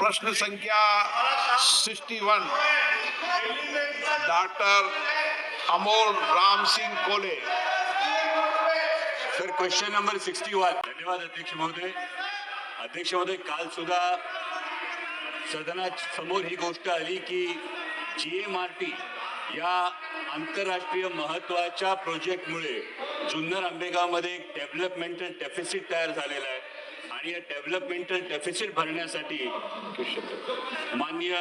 प्रश्न संख्या sixty one. Doctor Amol Ram Singh Kole. Sir question number sixty one. धन्यवाद अध्यक्ष महोदय. अध्यक्ष महोदय काल सुद्धा सदनात समोर ही गोष्ट आली की जी एम आर टी या आंतरराष्ट्रीय महत्त्वाच्या प्रोजेक्टमुळे जुन्नर आंबेगावमध्ये एक डेव्हलपमेंटल डेफिसिट तयार झालेला आहे. आणि या डेव्हलपमेंटल डेफिसिट भरण्यासाठी माननीय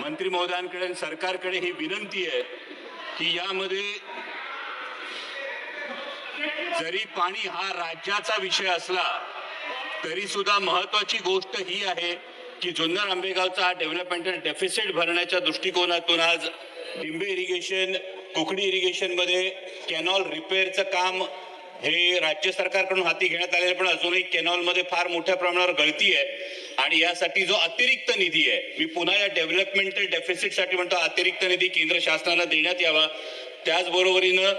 मंत्री महोदयांकडे सरकारकडे ही विनंती आहे की यामध्ये जरी पाणी हा राज्याचा विषय असला तरी सुद्धा महत्वाची गोष्ट ही आहे की जुन्नर आंबेगावचा हा डेव्हलपमेंटल डेफिसिट भरण्याच्या दृष्टिकोनातून आज डिंबे इरिगेशन कुकडी इरिगेशनमध्ये कॅनॉल रिपेअरचं काम हे राज्य सरकारकडून हाती घेण्यात आलेलं पण अजूनही केनॉलमध्ये फार मोठ्या प्रमाणावर गळती आहे. आणि यासाठी जो अतिरिक्त निधी आहे मी पुन्हा या डेव्हलपमेंटल डेफिसिटसाठी म्हणतो अतिरिक्त निधी केंद्र शासनाला देण्यात यावा. त्याचबरोबरीनं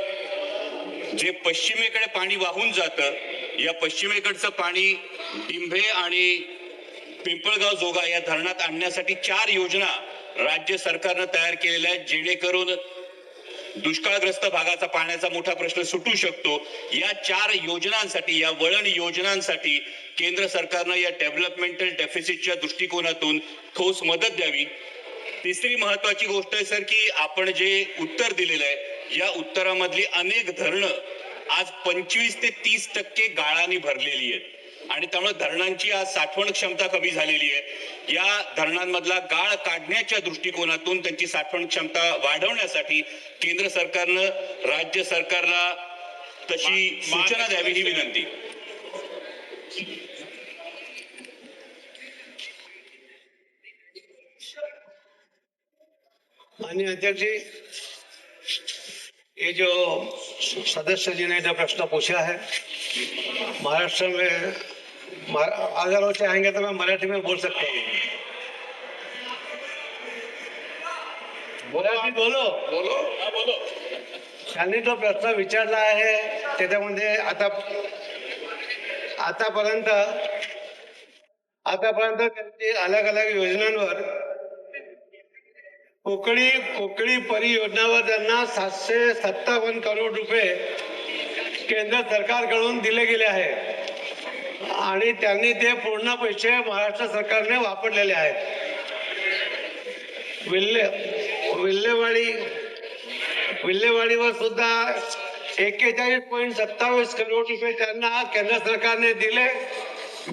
जे पश्चिमेकडे पाणी वाहून जातं या पश्चिमेकडचं पाणी डिंभे आणि पिंपळगाव जोगा या धरणात आणण्यासाठी चार योजना राज्य सरकारनं तयार केलेल्या आहेत जेणेकरून दुष्काळग्रस्त भागाचा पाण्याचा मोठा प्रश्न सुटू शकतो. या चार योजनांसाठी या वळण योजनांसाठी केंद्र सरकारनं या डेव्हलपमेंटल डेफिसिटच्या दृष्टिकोनातून ठोस मदत द्यावी. तिसरी महत्वाची गोष्ट आहे सर की आपण जे उत्तर दिलेलं आहे या उत्तरामधली अनेक धरणं आज पंचवीस ते तीस टक्के गाळाने भरलेली आहेत. आणि त्यामुळे धरणांची आज साठवण क्षमता कमी झालेली आहे. या धरणांमधला गाळ काढण्याच्या दृष्टिकोनातून त्यांची साठवण क्षमता वाढवण्यासाठी केंद्र सरकारनं राज्य सरकारला तशी सूचना द्यावी ही विनंती. माननीय अध्यक्ष जी ये जो सदस्य जी ने जो प्रश्न पूछा है महाराष्ट्र में मा- अगर वो चाहेंगे तो मैं मराठी में बोल सकता हूँ मराठी बोलो. बोलो. त्यांनी जो प्रश्न विचारला आहे त्याच्यामध्ये आता आतापर्यंत आतापर्यंत त्यांची अलग अलग योजनांवर कोकणी कोकणी परियोजनावर त्यांना सातशे सत्तावन्न करोड रुपये केंद्र सरकारकडून दिले गेले आहे आणि त्यांनी ते पूर्ण पैसे महाराष्ट्र सरकारने वापरलेले आहेत. विल्हे विल्हेवाडी विल्हेवाडीवर सुद्धा एक्केचाळीस पॉईंट सत्तावीस करोड रुपये त्यांना केंद्र सरकारने दिले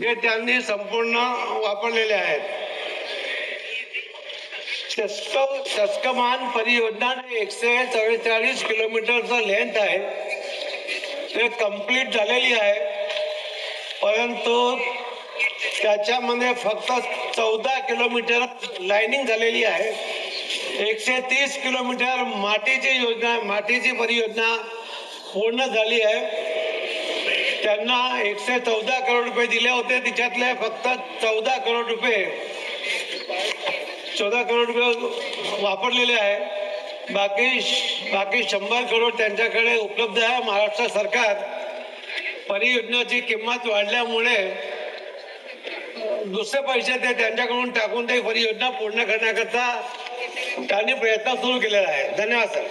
जे त्यांनी संपूर्ण वापरलेले आहेत. शस्क शस्कमान परियोजना एकशे चव्वेचाळीस किलोमीटरचं लेंथ आहे. ते कंप्लीट झालेली आहे. परंतु त्याच्यामध्ये फक्त चौदा किलोमीटर लाईनिंग झालेली आहे. एकशे तीस किलोमीटर मातीची योजना मातीची परियोजना पूर्ण झाली आहे. त्यांना एकशे चौदा करोड रुपये दिले होते. तिच्यातले फक्त चौदा करोड रुपये चौदा करोड रुपये वापरलेले आहे. बाकी बाकी शंभर करोड त्यांच्याकडे उपलब्ध आहे. महाराष्ट्र सरकार परियोजनाची किंमत वाढल्यामुळे दुसरे पैसे ते त्यांच्याकडून टाकून ते परियोजना पूर्ण करण्याकरता त्यांनी प्रयत्न सुरू केलेला आहे. धन्यवाद सर.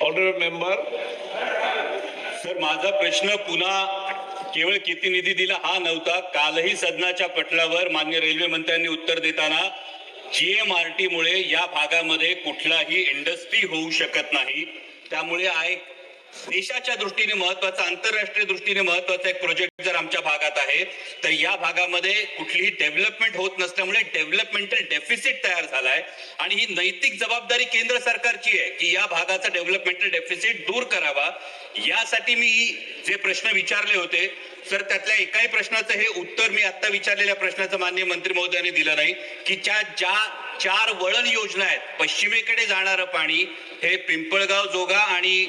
ऑनरेबल मेंबर सर माझा प्रश्न पुन्हा केवळ किती निधी दिला हा नव्हता. कालही सदनाच्या पटलावर मान्य रेल्वे मंत्र्यांनी उत्तर देताना जीएमआरटी मुळे या भागामध्ये कुठलाही इंडस्ट्री होऊ शकत नाही. त्यामुळे हा एक देशाच्या दृष्टीने महत्त्वाचा आंतरराष्ट्रीय दृष्टीने महत्त्वाचा एक प्रोजेक्ट जर आमच्या भागात आहे तर या भागामध्ये कुठलीही डेव्हलपमेंट होत नसल्यामुळे डेव्हलपमेंटल डेफिसिट तयार झालाय. आणि ही नैतिक जबाबदारी केंद्र सरकारची आहे की या भागाचा डेव्हलपमेंटल डेफिसिट दूर करावा. यासाठी मी जे प्रश्न विचारले होते सर त्यातल्या एकाही प्रश्नाचं हे उत्तर मी आता विचारलेल्या प्रश्नाचं मान्य मंत्री महोदयांनी दिलं नाही की ज्या ज्या चार वळण योजना आहेत पश्चिमेकडे जाणारं पाणी हे पिंपळगाव जोगा आणि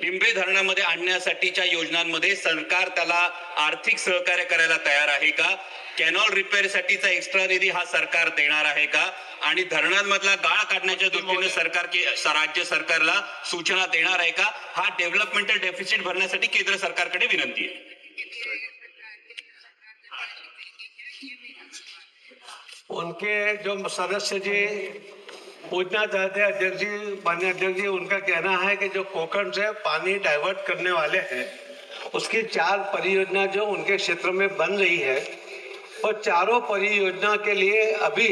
डिंबे धरणामध्ये आणण्यासाठीच्या योजनांमध्ये सरकार त्याला आर्थिक सहकार्य करायला तयार आहे का? कॅनॉल रिपेअर साठीचा एक्स्ट्रा निधी हा सरकार देणार आहे का? आणि धरणांमधला गाळ काढण्याच्या दृष्टीने सरकार राज्य सरकारला सूचना देणार आहे का? हा डेव्हलपमेंटल डेफिसिट भरण्यासाठी केंद्र सरकारकडे विनंती आहे. उनके जो सदस्य जी पूछना चाहते हैं अध्यक्ष जी, माननीय अध्यक्ष जी, उनका कहना है कि जो कोकण से पानी डाइवर्ट करने वाले हैं, उसकी चार परियोजना जो उनके क्षेत्र में बन रही है और चारों परियोजना के लिए अभी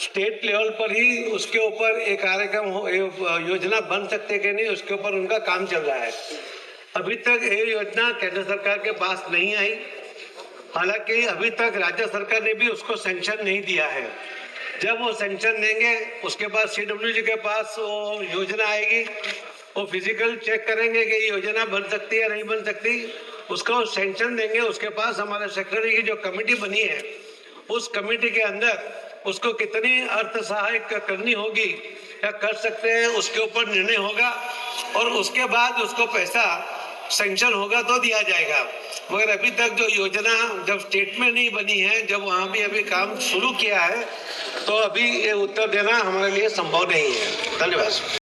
स्टेट लेवल पर ही उसके ऊपर एक कार्यक्रम हो योजना बन सकते कि नहीं, उसके ऊपर उनका काम चल रहा है। अभी तक ये योजना केंद्र सरकार के पास नहीं आई। हालाँकि अभी तक राज्य सरकार ने भी उसको सेंक्शन नहीं दिया है। जब वो सेंक्शन देंगे, उसके बाद सीडब्ल्यू के पास वो योजना आएगी। वो फ़िज़िकल चेक करेंगे कि योजना बन सकती है नहीं बन सकती। उसको सेंक्शन देंगे, उसके पास हमारे सेक्रेटरी की जो कमेटी बनी है, उस कमेटी के अंदर उसको कितनी अर्थ सहायक करनी होगी या कर सकते हैं, उसके ऊपर निर्णय होगा और उसके बाद उसको पैसा सेंक्शन होगा तो दिया जाएगा। मगर अभी तक जो योजना जब स्टेट में नहीं बनी है, जब वहाँ भी अभी काम शुरू किया है तो अभी ये उत्तर देना हमारे लिए संभव नहीं है। धन्यवाद।